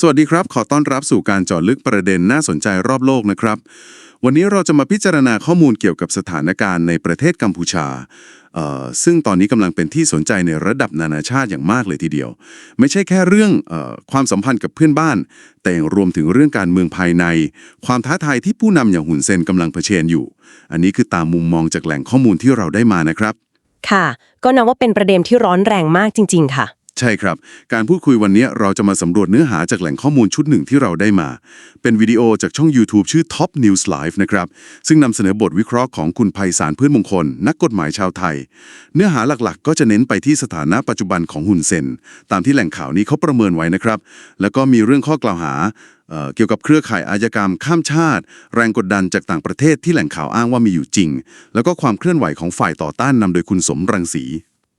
สวัสดีครับ ขอต้อนรับสู่การเจาะลึกประเด็นน่าสนใจรอบโลกนะครับ วันนี้เราจะมาพิจารณาข้อมูลเกี่ยวกับสถานการณ์ในประเทศกัมพูชา ซึ่งตอนนี้กำลังเป็นที่สนใจในระดับนานาชาติอย่างมากเลยทีเดียว ไม่ใช่แค่เรื่องอความสัมพันธ์กับเพื่อนบ้าน แต่ยังรวมถึงเรื่องการเมืองภายใน ความท้าทายที่ผู้นำอย่างหุนเซนกำลังเผชิญอยู่ อันนี้คือตามมุมมองจากแหล่งข้อมูลที่เราได้มานะครับ ค่ะ ก็นับว่าเป็นประเด็นที่ร้อนแรงมากจริง ๆ ค่ะ ใช่ครับ การพูดคุยวันนี้เราจะมาสำรวจเนื้อหาจากแหล่งข้อมูลชุดหนึ่งที่เราได้มา เป็นวิดีโอจากช่อง YouTube ชื่อ Top News Live นะครับ ซึ่งนำเสนอบทวิเคราะห์ของคุณไพศาลพืชมงคล นักกฎหมายชาวไทย เนื้อหาหลักๆ ก็จะเน้นไปที่สถานะปัจจุบันของหุนเซน ตามที่แหล่งข่าวนี้เขาประเมินไว้นะครับ แล้วก็มีเรื่องข้อกล่าวหาเกี่ยวกับเครือข่ายอาญากรรมข้ามชาติ แรงกดดันจากต่างประเทศที่แหล่งข่าวอ้างว่ามีอยู่จริง แล้วก็ความเคลื่อนไหวของฝ่ายต่อต้านนำโดยคุณสมรังสี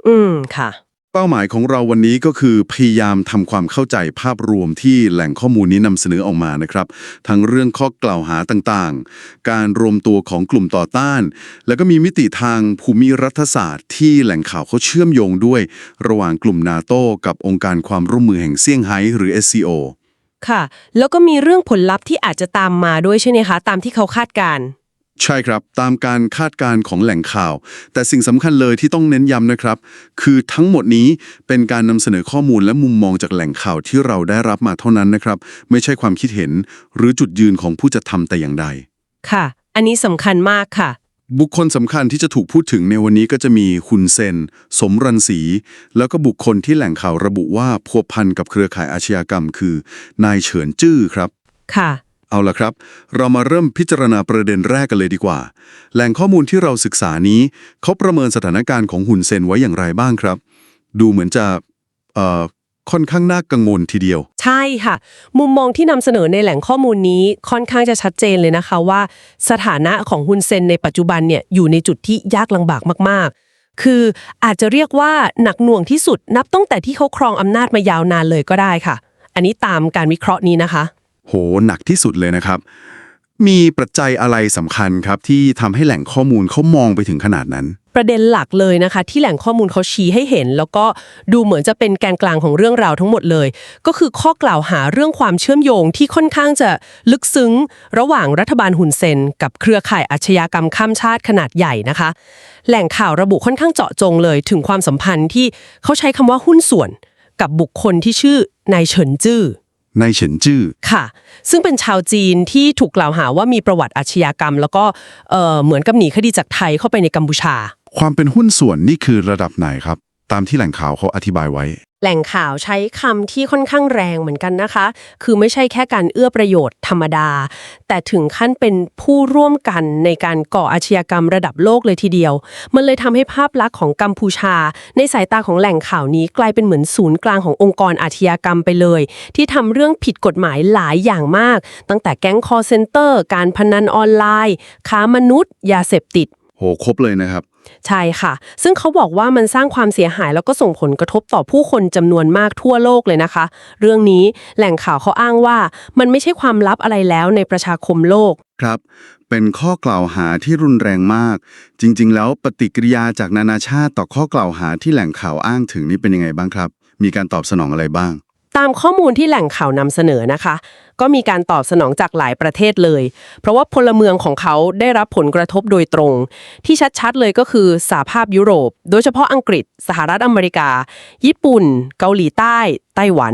อืมค่ะ เป้าหมายของเราวันนี้ก็คือพยายามทำความเข้าใจภาพรวมที่แหล่งข้อมูลนี้นำเสนอออกมานะครับ ทั้งเรื่องข้อกล่าวหาต่างๆ การรวมตัวของกลุ่มต่อต้าน แล้วก็มีมิติทางภูมิรัฐศาสตร์ ที่แหล่งข่าวเขาเชื่อมโยงด้วย ระหว่างกลุ่มนาโต้กับองค์การความร่วมมือแห่งเซี่ยงไฮ้หรือ SCO ค่ะ แล้วก็มีเรื่องผลลัพธ์ที่อาจจะตามมาด้วยใช่ไหมคะ ตามที่เขาคาดการณ์ ใช่ครับ ตามการคาดการณ์ของแหล่งข่าว แต่สิ่งสำคัญเลยที่ต้องเน้นย้ำนะครับ คือทั้งหมดนี้เป็นการนำเสนอข้อมูลและมุมมองจากแหล่งข่าวที่เราได้รับมาเท่านั้นนะครับ ไม่ใช่ความคิดเห็น หรือจุดยืนของผู้จะทำแต่อย่างใด ค่ะ อันนี้สำคัญมากค่ะ บุคคลสำคัญที่จะถูกพูดถึงในวันนี้ก็จะมีคุณเซน สมรันสี แล้วก็บุคคลที่แหล่งข่าวระบุว่าพัวพันกับเครือข่ายอาชญากรรม คือนายเฉินจื้อครับ ค่ะ เอาละครับ เรามาเริ่มพิจารณาประเด็นแรกกันเลยดีกว่า แหล่งข้อมูลที่เราศึกษานี้ เขาประเมินสถานการณ์ของหุนเซนไว้อย่างไรบ้างครับ ดูเหมือนจะเอ่อค่อนข้างน่ากังวลทีเดียว ใช่ค่ะ มุมมองที่นำเสนอในแหล่งข้อมูลนี้ค่อนข้างจะชัดเจนเลยนะคะว่า สถานะของฮุนเซนในปัจจุบันเนี่ยอยู่ในจุดที่ยากลำบากมาก ๆ คืออาจจะเรียกว่าหนักหน่วงที่สุดนับตั้งแต่ที่เขาครองอำนาจมายาวนานเลยก็ได้ค่ะ อันนี้ตามการวิเคราะห์นี้นะคะ โหหนักที่สุดเลยนะครับ มีปัจจัยอะไรสำคัญครับที่ทำให้แหล่งข้อมูลเขามองไปถึงขนาดนั้น ประเด็นหลักเลยนะคะ ที่แหล่งข้อมูลเขาชี้ให้เห็น แล้วก็ดูเหมือนจะเป็นแกนกลางของเรื่องราวทั้งหมดเลย ก็คือข้อกล่าวหาเรื่องความเชื่อมโยงที่ค่อนข้างจะลึกซึ้ง ระหว่างรัฐบาลหุนเซน กับเครือข่ายอาชญากรรมข้ามชาติขนาดใหญ่นะคะ แหล่งข่าวระบุค่อนข้างเจาะจงเลย ถึงความสัมพันธ์ที่เขาใช้คำว่าหุ้นส่วน กับบุคคลที่ชื่อนายเฉินจื้อ นายเฉินจื้อ ค่ะ ซึ่งเป็นชาวจีนที่ถูกกล่าวหาว่ามีประวัติอาชญากรรม แล้วก็เอ่อเหมือนกับหนีคดีจากไทยเข้าไปในกัมพูชา ความเป็นหุ้นส่วนนี่คือระดับไหนครับ ตามที่แหล่งข่าวเขาอธิบายไว้ แหล่งข่าวใช้คำที่ค่อนข้างแรงเหมือนกันนะคะ คือไม่ใช่แค่การเอื้อประโยชน์ธรรมดา แต่ถึงขั้นเป็นผู้ร่วมกันในการก่ออาชญากรรมระดับโลกเลยทีเดียว มันเลยทำให้ภาพลักษณ์ของกัมพูชา ในสายตาของแหล่งข่าวนี้กลายเป็นเหมือนศูนย์กลางขององค์กรอาชญากรรมไปเลย ที่ทำเรื่องผิดกฎหมายหลายอย่างมาก ตั้งแต่แก๊งคอร์เซนเตอร์ การพนันออนไลน์ ค้ามนุษย์ ยาเสพติด โหครบเลยนะครับ ใช่ค่ะ ซึ่งเขาบอกว่ามันสร้างความเสียหายแล้วก็ส่งผลกระทบต่อผู้คนจำนวนมากทั่วโลกเลยนะคะ เรื่องนี้แหล่งข่าวเขาอ้างว่ามันไม่ใช่ความลับอะไรแล้วในประชาคมโลก ครับ เป็นข้อกล่าวหาที่รุนแรงมาก จริง ๆ แล้วปฏิกิริยาจากนานาชาติต่อข้อกล่าวหาที่แหล่งข่าวอ้างถึงนี่เป็นยังไงบ้างครับ มีการตอบสนองอะไรบ้าง ตามข้อมูลที่แหล่งข่าวนำเสนอนะคะ ก็มีการตอบสนองจากหลายประเทศเลย เพราะว่าพลเมืองของเขาได้รับผลกระทบโดยตรง ที่ชัดๆเลยก็คือสหภาพยุโรป โดยเฉพาะอังกฤษ สหรัฐอเมริกา ญี่ปุ่น เกาหลีใต้ ไต้หวัน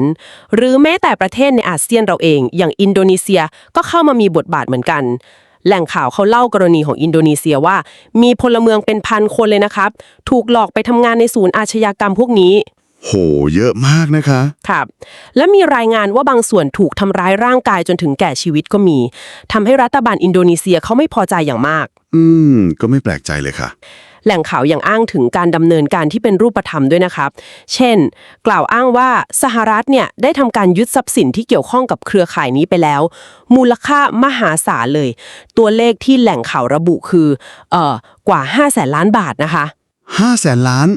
หรือแม้แต่ประเทศในอาเซียนเราเอง อย่างอินโดนีเซียก็เข้ามามีบทบาทเหมือนกันแหล่งข่าวเขาเล่ากรณีของอินโดนีเซียว่า มีพลเมืองเป็นพันคนเลยนะครับ ถูกหลอกไปทำงานในศูนย์อาชญากรรมพวกนี้ โห เยอะมากนะคะ ครับ และมีรายงานว่าบางส่วนถูกทำร้ายร่างกายจนถึงแก่ชีวิตก็มีทำให้รัฐบาลอินโดนีเซียเขาไม่พอใจอย่างมาก อืม ก็ไม่แปลกใจเลยค่ะ แหล่งข่าวยังอ้างถึงการดำเนินการที่เป็นรูปธรรมด้วยนะครับ เช่น กล่าวอ้างว่าสหรัฐเนี่ยได้ทำการยึดทรัพย์สินที่เกี่ยวข้องกับเครือข่ายนี้ไปแล้ว มูลค่ามหาศาลเลย ตัวเลขที่แหล่งข่าวระบุคือเอ่อกว่า5 0 0แสนล้านบาทนะคะ ห้าแสนล้าน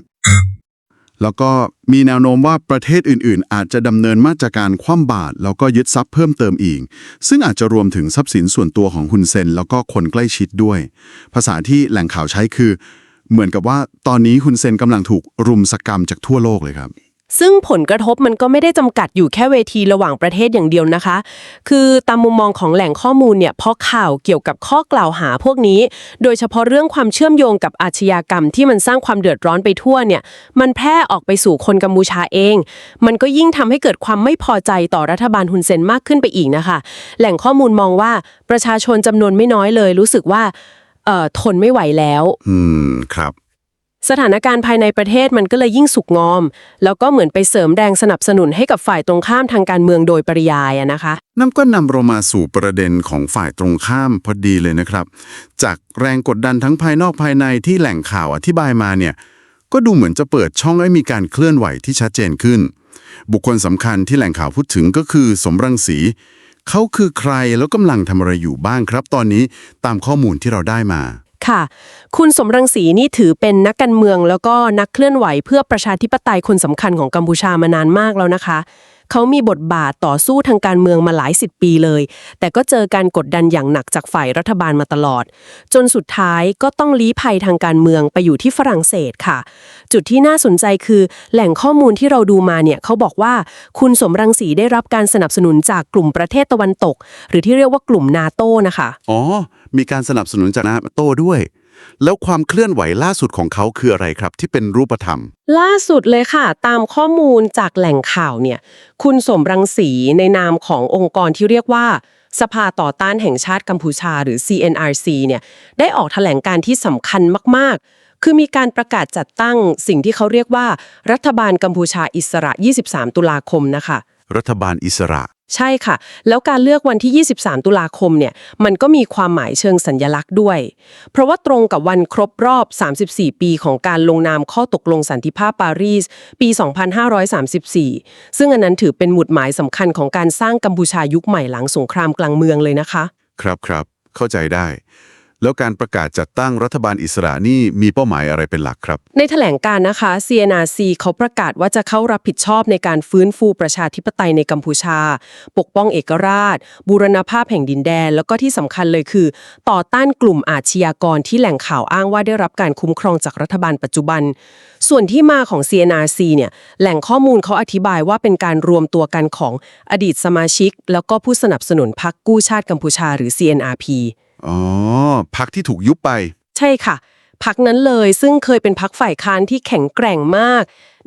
แล้วก็มีแนวโน้มว่าประเทศอื่นๆ อาจจะดำเนินมาตรการคว่ำบาตรแล้วก็ยึดทรัพย์เพิ่มเติมอีก ซึ่งอาจจะรวมถึงทรัพย์สินส่วนตัวของฮุนเซนแล้วก็คนใกล้ชิดด้วย ภาษาที่แหล่งข่าวใช้คือ เหมือนกับว่าตอนนี้ฮุนเซนกำลังถูกรุมสกรรมจากทั่วโลกเลยครับ ซึ่งผลกระทบมันก็ไม่ได้จำกัดอยู่แค่เวทีระหว่างประเทศอย่างเดียวนะคะ คือตามมุมมองของแหล่งข้อมูลเนี่ยพอข่าวเกี่ยวกับข้อกล่าวหาพวกนี้ โดยเฉพาะเรื่องความเชื่อมโยงกับอาชญากรรมที่มันสร้างความเดือดร้อนไปทั่วเนี่ย มันแพร่ออกไปสู่คนกัมพูชาเอง มันก็ยิ่งทำให้เกิดความไม่พอใจต่อรัฐบาลฮุนเซนมากขึ้นไปอีกนะคะ แหล่งข้อมูลมองว่าประชาชนจำนวนไม่น้อยเลย รู้สึกว่าเอ่อทนไม่ไหวแล้ว อืม ครับ สถานการณ์ภายในประเทศมันก็เลยยิ่งสุกงอม แล้วก็เหมือนไปเสริมแรงสนับสนุนให้กับฝ่ายตรงข้ามทางการเมืองโดยปริยายอะนะคะ นั่นก็นำเรามาสู่ประเด็นของฝ่ายตรงข้ามพอดีเลยนะครับ จากแรงกดดันทั้งภายนอกภายในที่แหล่งข่าวอธิบายมาเนี่ยก็ดูเหมือนจะเปิดช่องให้มีการเคลื่อนไหวที่ชัดเจนขึ้น บุคคลสำคัญที่แหล่งข่าวพูดถึงก็คือสมรังสีเขาคือใครแล้วกำลังทำอะไรอยู่บ้างครับ ตอนนี้ตามข้อมูลที่เราได้มา ค่ะ คุณสมรังสีนี่ถือเป็นนักการเมือง แล้วก็นักเคลื่อนไหวเพื่อประชาธิปไตยคนสำคัญของกัมพูชามานานมากแล้วนะคะ เขามีบทบาทต่อสู้ทางการเมืองมาหลายสิบปีเลย แต่ก็เจอการกดดันอย่างหนักจากฝ่ายรัฐบาลมาตลอด จนสุดท้ายก็ต้องลี้ภัยทางการเมืองไปอยู่ที่ฝรั่งเศสค่ะ จุดที่น่าสนใจคือ แหล่งข้อมูลที่เราดูมาเนี่ยเขาบอกว่าคุณสมรังสีได้รับการสนับสนุนจากกลุ่มประเทศตะวันตก หรือที่เรียกว่ากลุ่มนาโต้นะคะ อ๋อ มีการสนับสนุนจากนาโต้ด้วย แล้วความเคลื่อนไหวล่าสุดของเขาคืออะไรครับ ที่เป็นรูปธรรม ล่าสุดเลยค่ะ ตามข้อมูลจากแหล่งข่าวเนี่ย คุณสมรังสีในนามขององค์กรที่เรียกว่า สภาต่อต้านแห่งชาติกัมพูชาหรือ CNRC เนี่ยได้ออกแถลงการที่สำคัญมาก ๆ คือมีการประกาศจัดตั้งสิ่งที่เขาเรียกว่า รัฐบาลกัมพูชาอิสระ 23 ตุลาคมนะคะ รัฐบาลอิสระ ใช่ค่ะ แล้วการเลือกวันที่ 23 ตุลาคมเนี่ยมันก็มีความหมายเชิงสัญญลักษณ์ด้วย เพราะว่าตรงกับวันครบรอบ 34 ปีของการลงนามข้อตกลงสันติภาพปารีส ปี 2534 ซึ่งอันนั้นถือเป็นหมุดหมายสำคัญของการสร้างกัมพูชายุคใหม่หลังสงครามกลางเมืองเลยนะคะ ครับครับเข้าใจได้ แล้วการประกาศจัดตั้งรัฐบาลอิสระนี่มีเป้าหมายอะไรเป็นหลักครับ ในแถลงการนะคะ CNRC เขาประกาศว่าจะเข้ารับผิดชอบในการฟื้นฟูประชาธิปไตยในกัมพูชา ปกป้องเอกราช บูรณภาพแห่งดินแดน แล้วก็ที่สำคัญเลยคือ ต่อต้านกลุ่มอาชญากรที่แหล่งข่าวอ้างว่าได้รับการคุ้มครองจากรัฐบาลปัจจุบัน ส่วนที่มาของ CNRC เนี่ยแหล่งข้อมูลเขาอธิบายว่าเป็นการรวมตัวกันของอดีตสมาชิก แล้วก็ผู้สนับสนุนพรรคกู้ชาติกัมพูชาหรือ CNRP อ๋อพักที่ถูกยุบไป ใช่ค่ะ พักนั้นเลยซึ่งเคยเป็นพักฝ่ายค้านที่แข็งแกร่งมาก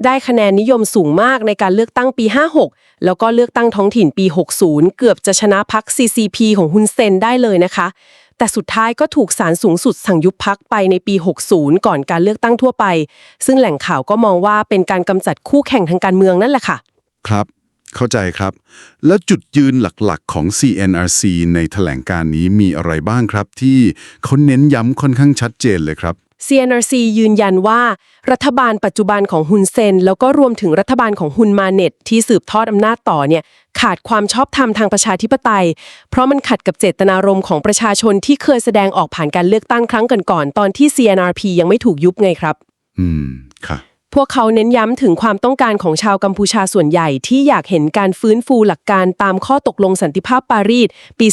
ได้คะแนนนิยมสูงมากในการเลือกตั้งปี 56 แล้วก็เลือกตั้งท้องถิ่นปี 60 เกือบจะชนะพัก CCP ของฮุนเซนได้เลยนะคะ แต่สุดท้ายก็ถูกศาลสูงสุดสั่งยุบพักไปในปี 60 ก่อนการเลือกตั้งทั่วไป ซึ่งแหล่งข่าวก็มองว่าเป็นการกำจัดคู่แข่งทางการเมืองนั่นแหละค่ะ ครับ เข้าใจครับ แล้วจุดยืนหลักๆของ CNRC ในแถลงการนี้มีอะไรบ้างครับ ที่เขาเน้นย้ำค่อนข้างชัดเจนเลยครับ CNRC ยืนยันว่า รัฐบาลปัจจุบันของฮุนเซน แล้วก็รวมถึงรัฐบาลของฮุนมาเน็ต ที่สืบทอดอำนาจต่อเนี่ยขาดความชอบธรรมทางประชาธิปไตย เพราะมันขัดกับเจตนารมณ์ของประชาชนที่เคยแสดงออกผ่านการเลือกตั้งครั้งก่อนๆตอนที่ CNRP ยังไม่ถูกยุบไงครับ อืมค่ะ พวกเขาเน้นย้ำถึงความต้องการของชาวกัมพูชาส่วนใหญ่ที่อยากเห็นการฟื้นฟูหลักการตามข้อตกลงสันติภาพปารีสปี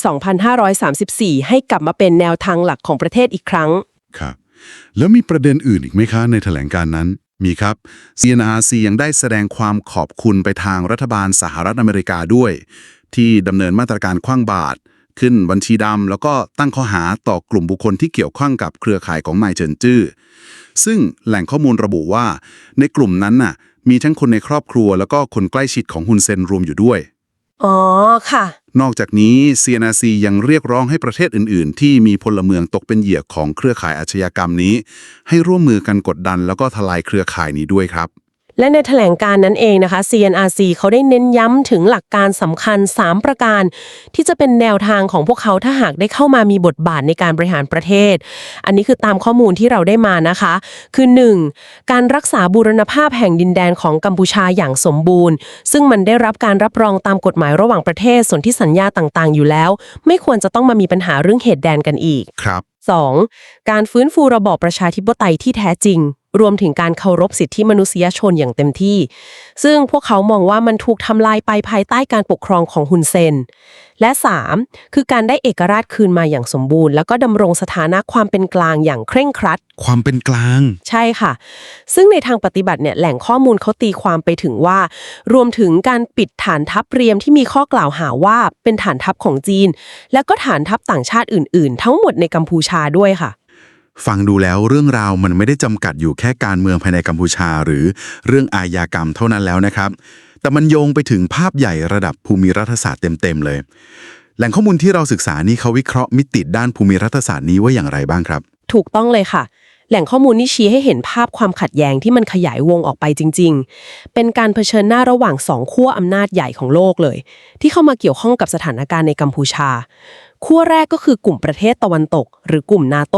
2534 ให้กลับมาเป็นแนวทางหลักของประเทศอีกครั้ง ครับ แล้วมีประเด็นอื่นอีกไหมคะในแถลงการนั้น มีครับ CNRC ยังได้แสดงความขอบคุณไปทางรัฐบาลสหรัฐอเมริกาด้วย ที่ดำเนินมาตรการคว้างบาตรขึ้นบัญชีดำแล้วก็ตั้งข้อหาต่อกลุ่มบุคคลที่เกี่ยวข้องกับเครือข่ายของนายเฉินจื้อ ซึ่งแหล่งข้อมูลระบุว่า ในกลุ่มนั้นน่ะ มีทั้งคนในครอบครัวแล้วก็คนใกล้ชิดของฮุนเซนรวมอยู่ด้วย อ๋อค่ะ นอกจากนี้ CNRC ยังเรียกร้องให้ประเทศอื่น ๆ ที่มีพลเมืองตกเป็นเหยื่อของเครือข่ายอาชญากรรมนี้ ให้ร่วมมือกันกดดันแล้วก็ทลายเครือข่ายนี้ด้วยครับ และในแถลงการนั้นเองนะคะ CNRC เขาได้เน้นย้ำถึงหลักการสำคัญ 3 ประการ ที่จะเป็นแนวทางของพวกเขาถ้าหากได้เข้ามามีบทบาทในการบริหารประเทศ อันนี้คือตามข้อมูลที่เราได้มานะคะ คือ 1. การรักษาบูรณภาพแห่งดินแดนของกัมพูชาอย่างสมบูรณ์ ซึ่งมันได้รับการรับรองตามกฎหมายระหว่างประเทศส่วนที่สัญญาต่างๆ อยู่แล้ว ไม่ควรจะต้องมามีปัญหาเรื่องเหตุแดนกันอีก ครับ 2. การฟื้นฟูระบอบประชาธิปไตยที่แท้จริง รวมถึงการเคารพสิทธิมนุษยชนอย่างเต็มที่ ซึ่งพวกเขามองว่ามันถูกทำลายไปภายใต้การปกครองของฮุนเซน และ 3. คือการได้เอกราชคืนมาอย่างสมบูรณ์ แล้วก็ดำรงสถานะความเป็นกลางอย่างเคร่งครัด ความเป็นกลาง ใช่ค่ะ ซึ่งในทางปฏิบัติเนี่ยแหล่งข้อมูลเขาตีความไปถึงว่า รวมถึงการปิดฐานทัพเรียมที่มีข้อกล่าวหาว่าเป็นฐานทัพของจีน แล้วก็ฐานทัพต่างชาติอื่น ๆ ทั้งหมดในกัมพูชาด้วยค่ะ ฟังดูแล้วเรื่องราวมันไม่ได้จำกัดอยู่แค่การเมืองภายในกัมพูชา หรือเรื่องอาญากรรมเท่านั้นแล้วนะครับ แต่มันโยงไปถึงภาพใหญ่ระดับภูมิรัฐศาสตร์เต็มๆเลย แหล่งข้อมูลที่เราศึกษานี้เขาวิเคราะห์มิติด้านภูมิรัฐศาสตร์นี้ว่าอย่างไรบ้างครับ ถูกต้องเลยค่ะ แหล่งข้อมูลนี่ชี้ให้เห็นภาพความขัดแย้งที่มันขยายวงออกไปจริง ๆ เป็นการเผชิญหน้าระหว่างสองขั้วอำนาจใหญ่ของโลกเลย ที่เข้ามาเกี่ยวข้องกับสถานการณ์ในกัมพูชา ขั้วแรกก็คือกลุ่มประเทศตะวันตก หรือกลุ่มนาโต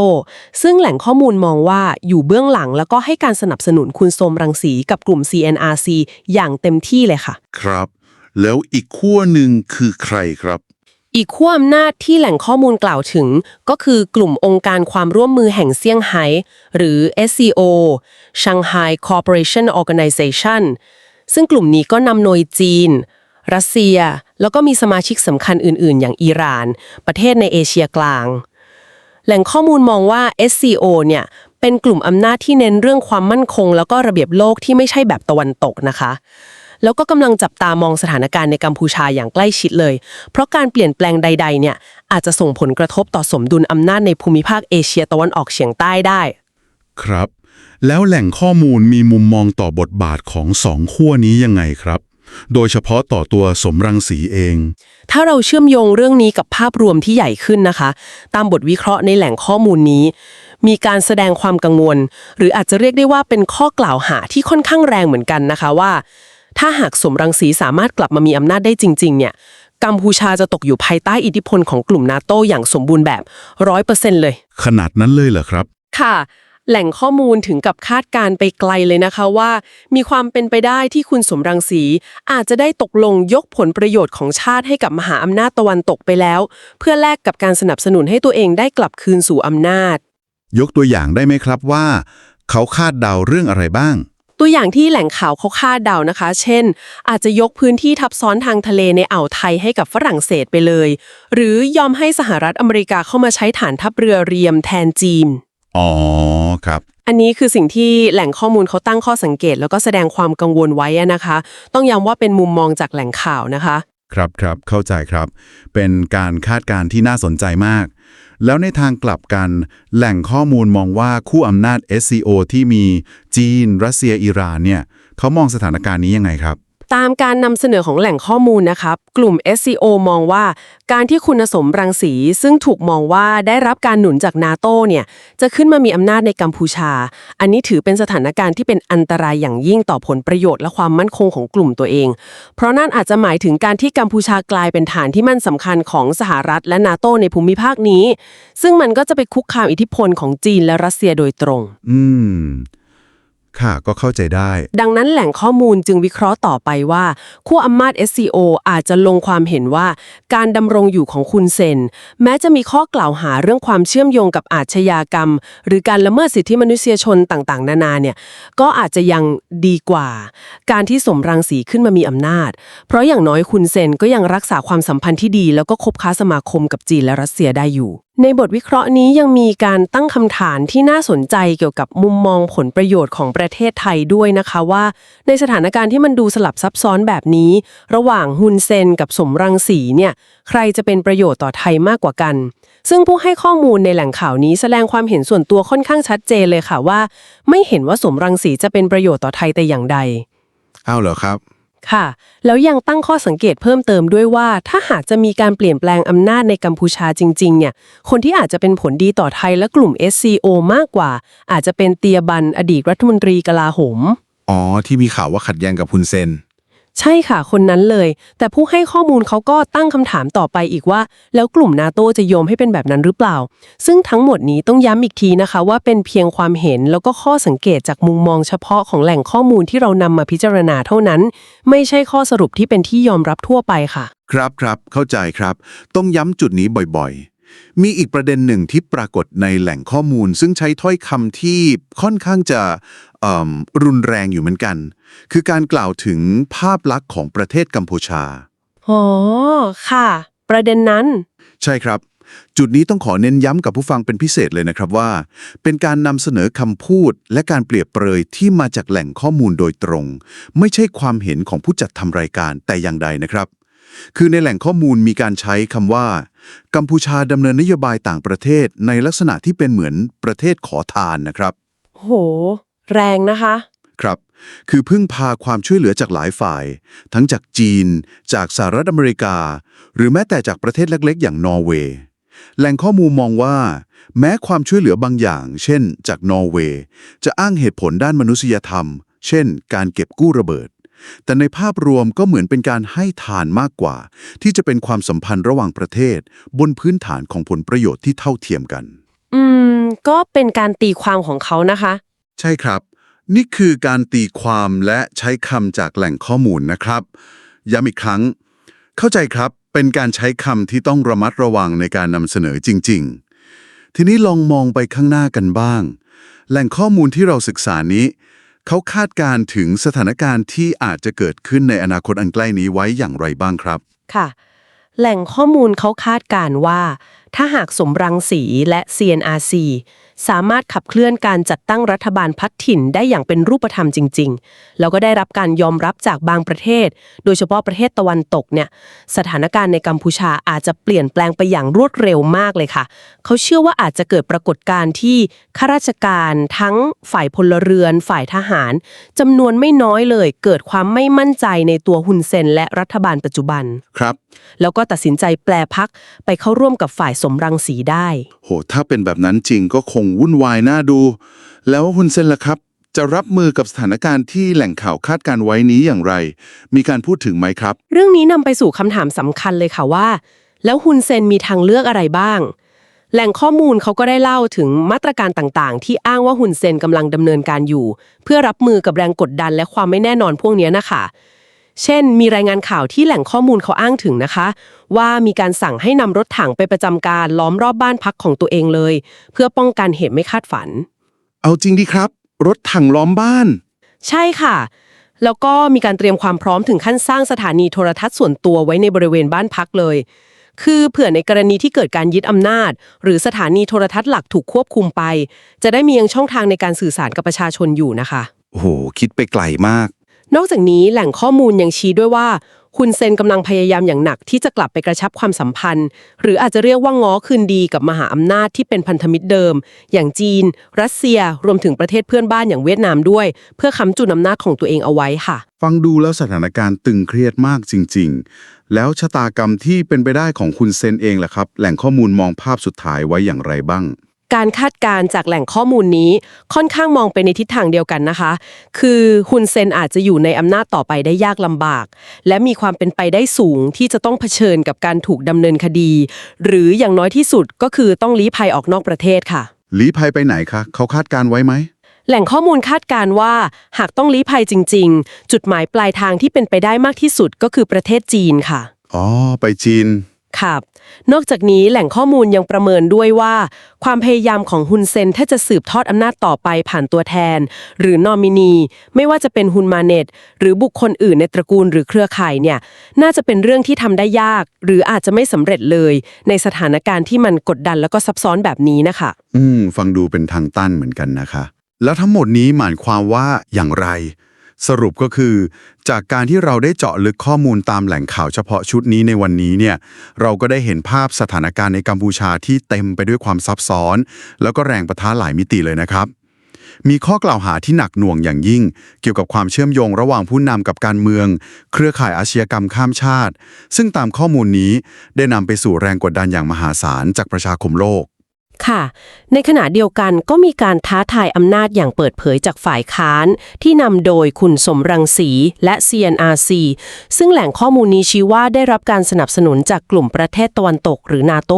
ซึ่งแหล่งข้อมูลมองว่าอยู่เบื้องหลังแล้วก็ให้การสนับสนุนคุณโสมรังสีกับกลุ่ม CNRC อย่างเต็มที่เลยค่ะ ครับ แล้วอีกขั้วหนึ่งคือใครครับ อีกขั้วอำนาจที่แหล่งข้อมูลกล่าวถึง ก็คือกลุ่มองค์การความร่วมมือแห่งเซี่ยงไฮ้หรือ SCO Shanghai Cooperation Organization ซึ่งกลุ่มนี้ก็นำโดยจีน รัสเซีย แล้วก็มีสมาชิกสำคัญอื่น ๆ อย่างอิหร่าน ประเทศในเอเชียกลาง แหล่งข้อมูลมองว่า SCO เนี่ยเป็นกลุ่มอำนาจที่เน้นเรื่องความมั่นคง แล้วก็ระเบียบโลกที่ไม่ใช่แบบตะวันตกนะคะ แล้วก็กำลังจับตามองสถานการณ์ในกัมพูชาอย่างใกล้ชิดเลย เพราะการเปลี่ยนแปลงใด ๆ เนี่ยอาจจะส่งผลกระทบต่อสมดุลอำนาจในภูมิภาคเอเชียตะวันออกเฉียงใต้ได้ ครับ แล้วแหล่งข้อมูลมีมุมมองต่อบทบาทของสองขั้วนี้ยังไงครับ โดยเฉพาะต่อตัวสมรังสีเอง ถ้าเราเชื่อมโยงเรื่องนี้กับภาพรวมที่ใหญ่ขึ้นนะคะ ตามบทวิเคราะห์ในแหล่งข้อมูลนี้ มีการแสดงความกังวล หรืออาจจะเรียกได้ว่าเป็นข้อกล่าวหาที่ค่อนข้างแรงเหมือนกันนะคะว่า ถ้าหากสมรังสีสามารถกลับมามีอำนาจได้จริง ๆ เนี่ยกัมพูชาจะตกอยู่ภายใต้อิทธิพลของกลุ่มนาโตอย่างสมบูรณ์แบบร้อยเปอร์เซ็นต์เลย ขนาดนั้นเลยเหรอครับ ค่ะ แหล่งข้อมูลถึงกับคาดการณ์ไปไกลเลยนะคะว่า มีความเป็นไปได้ที่คุณสมรังสี อาจจะได้ตกลงยกผลประโยชน์ของชาติให้กับมหาอำนาจตะวันตกไปแล้ว เพื่อแลกกับการสนับสนุนให้ตัวเองได้กลับคืนสู่อำนาจ ยกตัวอย่างได้ไหมครับว่า เขาคาดเดาเรื่องอะไรบ้าง ตัวอย่างที่แหล่งข่าวเขาคาดเดานะคะ เช่น อาจจะยกพื้นที่ทับซ้อนทางทะเลในอ่าวไทยให้กับฝรั่งเศสไปเลย หรือยอมให้สหรัฐอเมริกาเข้ามาใช้ฐานทัพเรือเรียมแทนจีน อ๋อครับ อันนี้คือสิ่งที่แหล่งข้อมูลเขาตั้งข้อสังเกต แล้วก็แสดงความกังวลไว้อะนะคะ ต้องย้ำว่าเป็นมุมมองจากแหล่งข่าวนะคะ ครับครับเข้าใจครับ เป็นการคาดการณ์ที่น่าสนใจมาก แล้วในทางกลับกัน แหล่งข้อมูลมองว่าคู่อำนาจ SCO ที่มีจีน รัสเซียอิหร่านเนี่ยเขามองสถานการณ์นี้ยังไงครับ ตามการนำเสนอของแหล่งข้อมูลนะครับ กลุ่ม SCO มองว่า การที่คุณสมรังสี ซึ่งถูกมองว่าได้รับการหนุนจากนาโตเนี่ย จะขึ้นมามีอำนาจในกัมพูชา อันนี้ถือเป็นสถานการณ์ที่เป็นอันตรายอย่างยิ่งต่อผลประโยชน์และความมั่นคงของกลุ่มตัวเอง เพราะนั่นอาจจะหมายถึงการที่กัมพูชากลายเป็นฐานที่มั่นสำคัญของสหรัฐและนาโตในภูมิภาคนี้ ซึ่งมันก็จะไปคุกคามอิทธิพลของจีนและรัสเซียโดยตรง อืม ค่ะ ก็เข้าใจได้ ดังนั้นแหล่งข้อมูลจึงวิเคราะห์ต่อไปว่าขั้วอำนาจ SCO อาจจะลงความเห็นว่า การดำรงอยู่ของคุณเซน แม้จะมีข้อกล่าวหาเรื่องความเชื่อมโยงกับอาชญากรรม หรือการละเมิดสิทธิมนุษยชนต่างๆ นานาเนี่ยก็อาจจะยังดีกว่า การที่สมรังสีขึ้นมามีอำนาจ เพราะอย่างน้อยคุณเซนก็ยังรักษาความสัมพันธ์ที่ดี แล้วก็คบค้าสมาคมกับจีนและรัสเซียได้อยู่ ในบทวิเคราะห์นี้ยังมีการตั้งคำถามที่น่าสนใจเกี่ยวกับมุมมองผลประโยชน์ของประเทศไทยด้วยนะคะว่า ในสถานการณ์ที่มันดูสลับซับซ้อนแบบนี้ ระหว่างฮุนเซนกับสมรังสีเนี่ย ใครจะเป็นประโยชน์ต่อไทยมากกว่ากัน ซึ่งผู้ให้ข้อมูลในแหล่งข่าวนี้แสดงความเห็นส่วนตัวค่อนข้างชัดเจนเลยค่ะว่า ไม่เห็นว่าสมรังสีจะเป็นประโยชน์ต่อไทยแต่อย่างใดอ้าวเหรอครับ ค่ะ แล้วยังตั้งข้อสังเกตเพิ่มเติมด้วยว่า ถ้าหากจะมีการเปลี่ยนแปลงอำนาจในกัมพูชาจริงๆเนี่ยคนที่อาจจะเป็นผลดีต่อไทยและกลุ่ม SCO มากกว่า อาจจะเป็นเตียบันอดีตรัฐมนตรีกลาโหม อ๋อ ที่มีข่าวว่าขัดแย้งกับคุณเซน ใช่ค่ะ คนนั้นเลย แต่ผู้ให้ข้อมูลเขาก็ตั้งคำถามต่อไปอีกว่า แล้วกลุ่มนาโตจะยอมให้เป็นแบบนั้นหรือเปล่า ซึ่งทั้งหมดนี้ต้องย้ำอีกทีนะคะ ว่าเป็นเพียงความเห็นแล้วก็ข้อสังเกตจากมุมมองเฉพาะของแหล่งข้อมูลที่เรานำมาพิจารณาเท่านั้น ไม่ใช่ข้อสรุปที่เป็นที่ยอมรับทั่วไปค่ะ ครับครับเข้าใจครับ ต้องย้ำจุดนี้บ่อย มีอีกประเด็นหนึ่งที่ปรากฏในแหล่งข้อมูล ซึ่งใช้ถ้อยคำที่ค่อนข้างจะเอิ่มรุนแรงอยู่เหมือนกัน คือการกล่าวถึงภาพลักษณ์ของประเทศกัมพูชาอ๋อค่ะ ประเด็นนั้น ใช่ครับ จุดนี้ต้องขอเน้นย้ำกับผู้ฟังเป็นพิเศษเลยนะครับว่า เป็นการนำเสนอคำพูดและการเปรียบเปรยที่มาจากแหล่งข้อมูลโดยตรง ไม่ใช่ความเห็นของผู้จัดทำรายการแต่อย่างใดนะครับ คือในแหล่งข้อมูลมีการใช้คำว่า กัมพูชาดำเนินนโยบายต่างประเทศในลักษณะที่เป็นเหมือนประเทศขอทานนะครับ โห แรงนะคะ ครับ คือพึ่งพาความช่วยเหลือจากหลายฝ่าย ทั้งจากจีน จากสหรัฐอเมริกา หรือแม้แต่จากประเทศเล็กๆ อย่างนอร์เวย์แหล่งข้อมูลมองว่า แม้ความช่วยเหลือบางอย่าง เช่น จากนอร์เวย์จะอ้างเหตุผลด้านมนุษยธรรม เช่น การเก็บกู้ระเบิด แต่ในภาพรวมก็เหมือนเป็นการให้ทานมากกว่า ที่จะเป็นความสัมพันธ์ระหว่างประเทศ บนพื้นฐานของผลประโยชน์ที่เท่าเทียมกัน อืม ก็เป็นการตีความของเขานะคะ ใช่ครับ นี่คือการตีความและใช้คำจากแหล่งข้อมูลนะครับ ย้ำอีกครั้ง เข้าใจครับเป็นการใช้คำที่ต้องระมัดระวังในการนำเสนอจริง ๆ ทีนี้ลองมองไปข้างหน้ากันบ้าง แหล่งข้อมูลที่เราศึกษานี้ เขาคาดการ์ถึงสถานการณ์ที่อาจจะเกิดขึ้นในอนาคตอันใกล้นี้ไว้อย่างไรบ้างครับ ค่ะ แหล่งข้อมูลเขาคาดการ์ว่าถ้าหากสมรังสีและ CNRC สามารถขับเคลื่อนการจัดตั้งรัฐบาลพัฒถิ่นได้อย่างเป็นรูปธรรมจริง ๆ แล้วก็ได้รับการยอมรับจากบางประเทศ โดยเฉพาะประเทศตะวันตกเนี่ย สถานการณ์ในกัมพูชาอาจจะเปลี่ยนแปลงไปอย่างรวดเร็วมากเลยค่ะ เขาเชื่อว่าอาจจะเกิดปรากฏการณ์ที่ข้าราชการทั้งฝ่ายพลเรือน ฝ่ายทหารจำนวนไม่น้อยเลย เกิดความไม่มั่นใจในตัวฮุนเซนและรัฐบาลปัจจุบัน ครับ แล้วก็ตัดสินใจแปลพักไปเข้าร่วมกับฝ่ายสมรังสีได้ โห ถ้าเป็นแบบนั้นจริงก็คงวุ่นวายน่าดู แล้วฮุนเซนล่ะครับ จะรับมือกับสถานการณ์ที่แหล่งข่าวคาดการไว้นี้อย่างไร มีการพูดถึงไหมครับ เรื่องนี้นำไปสู่คำถามสำคัญเลยค่ะว่า แล้วฮุนเซนมีทางเลือกอะไรบ้าง แหล่งข้อมูลเขาก็ได้เล่าถึงมาตรการต่างๆ ที่อ้างว่าฮุนเซนกำลังดำเนินการอยู่ เพื่อรับมือกับแรงกดดันและความไม่แน่นอนพวกเนี้ยนะคะ เช่น มีรายงานข่าวที่แหล่งข้อมูลเขาอ้างถึงนะคะ ว่ามีการสั่งให้นำรถถังไปประจำการล้อมรอบบ้านพักของตัวเองเลย เพื่อป้องกันเหตุไม่คาดฝัน เอาจริงดีครับ รถถังล้อมบ้าน ใช่ค่ะ แล้วก็มีการเตรียมความพร้อมถึงขั้นสร้างสถานีโทรทัศน์ส่วนตัวไว้ในบริเวณบ้านพักเลย คือเผื่อในกรณีที่เกิดการยึดอำนาจ หรือสถานีโทรทัศน์หลักถูกควบคุมไป จะได้มียังช่องทางในการสื่อสารกับประชาชนอยู่นะคะ โอ้โห คิดไปไกลมาก นอกจากนี้แหล่งข้อมูลยังชี้ด้วยว่าฮุนเซนกำลังพยายามอย่างหนักที่จะกลับไปกระชับความสัมพันธ์ หรืออาจจะเรียกว่าง้อคืนดีกับมหาอำนาจที่เป็นพันธมิตรเดิม อย่างจีน รัสเซีย รวมถึงประเทศเพื่อนบ้านอย่างเวียดนามด้วย เพื่อค้ำจุนอำนาจของตัวเองเอาไว้ค่ะ ฟังดูแล้วสถานการณ์ตึงเครียดมากจริง ๆ แล้วชะตากรรมที่เป็นไปได้ของคุณเซนเองล่ะครับ แหล่งข้อมูลมองภาพสุดท้ายไว้อย่างไรบ้าง การคาดการณ์จากแหล่งข้อมูลนี้ค่อนข้างมองไปในทิศทางเดียวกันนะคะ คือฮุนเซนอาจจะอยู่ในอำนาจต่อไปได้ยากลำบาก และมีความเป็นไปได้สูงที่จะต้องเผชิญกับการถูกดำเนินคดี หรืออย่างน้อยที่สุดก็คือต้องลี้ภัยออกนอกประเทศค่ะ ลี้ภัยไปไหนคะเขาคาดการไว้ไหมแหล่งข้อมูลคาดการณ์ว่า หากต้องลี้ภัยจริง ๆ จุดหมายปลายทางที่เป็นไปได้มากที่สุดก็คือประเทศจีนค่ะ อ๋อ ไปจีน ครับ นอกจากนี้แหล่งข้อมูลยังประเมินด้วยว่า ความพยายามของฮุนเซนถ้าจะสืบทอดอำนาจต่อไปผ่านตัวแทน หรือนอมินี ไม่ว่าจะเป็นฮุนมาเนตหรือบุคคลอื่นในตระกูลหรือเครือข่ายเนี่ย น่าจะเป็นเรื่องที่ทำได้ยาก หรืออาจจะไม่สำเร็จเลย ในสถานการณ์ที่มันกดดันแล้วก็ซับซ้อนแบบนี้นะคะ อืม ฟังดูเป็นทางตันเหมือนกันนะคะ แล้วทั้งหมดนี้หมายความว่าอย่างไร สรุปก็คือ จากการที่เราได้เจาะลึกข้อมูลตามแหล่งข่าวเฉพาะชุดนี้ในวันนี้เนี่ยเราก็ได้เห็นภาพสถานการณ์ในกัมพูชาที่เต็มไปด้วยความซับซ้อน แล้วก็แรงประทะหลายมิติเลยนะครับ มีข้อกล่าวหาที่หนักหน่วงอย่างยิ่ง เกี่ยวกับความเชื่อมโยงระหว่างผู้นำกับการเมือง เครือข่ายอาชญากรรมข้ามชาติ ซึ่งตามข้อมูลนี้ได้นำไปสู่แรงกดดันอย่างมหาศาลจากประชาคมโลก ค่ะ ในขณะเดียวกันก็มีการท้าทายอำนาจอย่างเปิดเผยจากฝ่ายค้าน ที่นำโดยคุณสมรังสีและ CNRC ซึ่งแหล่งข้อมูลนี้ชี้ว่าได้รับการสนับสนุนจากกลุ่มประเทศตะวันตกหรือนาโต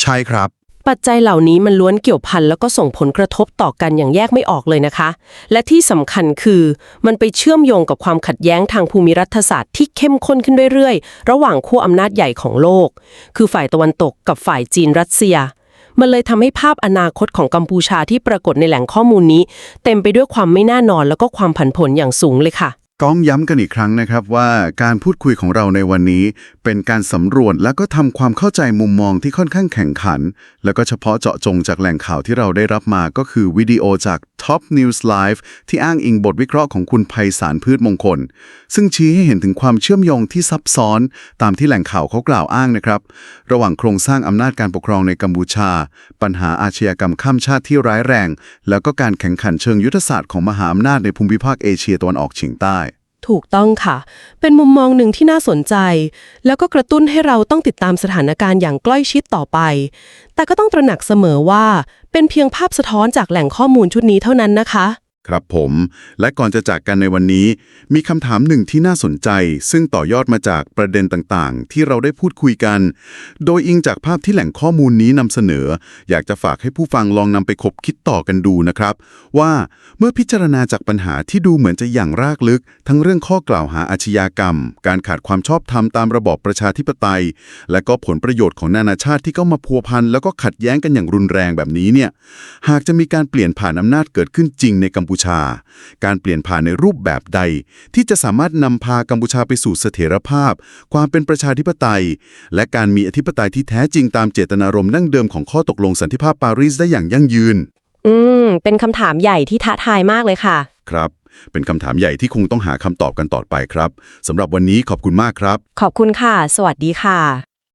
ใช่ครับ ปัจจัยเหล่านี้มันล้วนเกี่ยวพันแล้วก็ส่งผลกระทบต่อกันอย่างแยกไม่ออกเลยนะคะ และที่สำคัญคือ มันไปเชื่อมโยงกับความขัดแย้งทางภูมิรัฐศาสตร์ที่เข้มข้นขึ้นเรื่อยๆ ระหว่างขั้วอำนาจใหญ่ของโลก คือฝ่ายตะวันตกกับฝ่ายจีนรัสเซีย มันเลยทำให้ภาพอนาคตของกัมพูชาที่ปรากฏในแหล่งข้อมูลนี้ เต็มไปด้วยความไม่แน่นอนแล้วก็ความผันผวนอย่างสูงเลยค่ะ ก้องย้ำกันอีกครั้งนะครับว่าการพูดคุยของเราในวันนี้ เป็นการสำรวจแล้วก็ทำความเข้าใจมุมมองที่ค่อนข้างแข่งขัน แล้วก็เฉพาะเจาะจงจากแหล่งข่าวที่เราได้รับมาก็คือวิดีโอจาก Top News Live ที่อ้างอิงบทวิเคราะห์ของคุณไพศาลพืชมงคล ซึ่งชี้ให้เห็นถึงความเชื่อมโยงที่ซับซ้อน ตามที่แหล่งข่าวเขากล่าวอ้างนะครับ ระหว่างโครงสร้างอำนาจการปกครองในกัมพูชา ปัญหาอาชญากรรมข้ามชาติที่ร้ายแรง แล้วก็การแข่งขันเชิงยุทธศาสตร์ของมหาอำนาจในภูมิภาคเอเชียตะวันออกเฉียงใต้ ถูกต้องค่ะ เป็นมุมมองหนึ่งที่น่าสนใจ แล้วก็กระตุ้นให้เราต้องติดตามสถานการณ์อย่างใกล้ชิดต่อไป แต่ก็ต้องตระหนักเสมอว่า เป็นเพียงภาพสะท้อนจากแหล่งข้อมูลชุดนี้เท่านั้นนะคะ ครับผม และก่อนจะจากกันในวันนี้ มีคำถามหนึ่งที่น่าสนใจ ซึ่งต่อยอดมาจากประเด็นต่างๆ ที่เราได้พูดคุยกัน โดยอิงจากภาพที่แหล่งข้อมูลนี้นำเสนอ อยากจะฝากให้ผู้ฟังลองนำไปคบคิดต่อกันดูนะครับ ว่าเมื่อพิจารณาจากปัญหาที่ดูเหมือนจะอย่างรากลึก ทั้งเรื่องข้อกล่าวหาอาชญากรรม การขาดความชอบธรรมตามระบอบประชาธิปไตย และก็ผลประโยชน์ของนานาชาติที่เข้ามาพัวพันแล้วก็ขัดแย้งกันอย่างรุนแรงแบบนี้เนี่ยหากจะมีการเปลี่ยนผ่านอำนาจเกิดขึ้นจริงในกัมพูชา การเปลี่ยนผ่านในรูปแบบใด ที่จะสามารถนำพากัมพูชาไปสู่เสถียรภาพ ความเป็นประชาธิปไตย และการมีอธิปไตยที่แท้จริงตามเจตนารมณ์ดั้งเดิมของข้อตกลงสันติภาพปารีสได้อย่างยั่งยืน อืม เป็นคำถามใหญ่ที่ท้าทายมากเลยค่ะ ครับ เป็นคำถามใหญ่ที่คงต้องหาคำตอบกันต่อไปครับสำหรับวันนี้ขอบคุณมากครับ ขอบคุณค่ะ สวัสดีค่ะ